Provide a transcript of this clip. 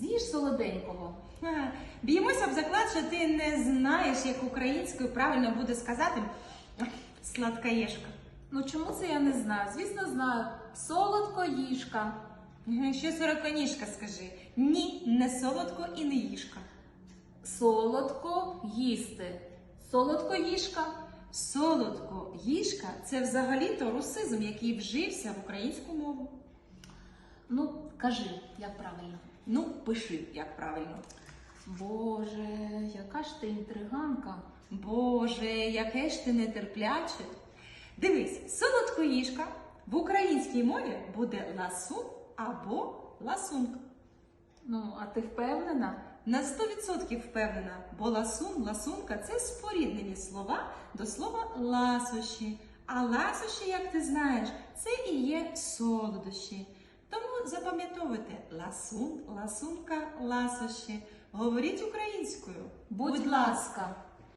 З'їж солоденького. Б'ємося об заклад, що ти не знаєш, як українською правильно буде сказати сладкаєшка. Ну чому це я не знаю? Звісно, знаю. Солодкоїжка. Ще сороконіжка скажи. Ні, не солодко і не їжка. Солодко їсти. Солодкоїжка. Солодко їжка це взагалі-то русизм, який вжився в українську мову. Ну, кажи, як правильно. Ну, пиши, як правильно. Боже, яка ж ти інтриганка. Боже, яке ж ти нетерпляче. Дивись, солодкоїжка в українській мові буде ласун або ласунка. Ну, а ти впевнена? На 100% впевнена, бо ласун, ласунка це споріднені слова до слова ласощі. А ласощі, як ти знаєш, це і є солодощі. Запам'ятовуйте ласун, ласунка, ласощі. Говоріть українською. Будь ласка.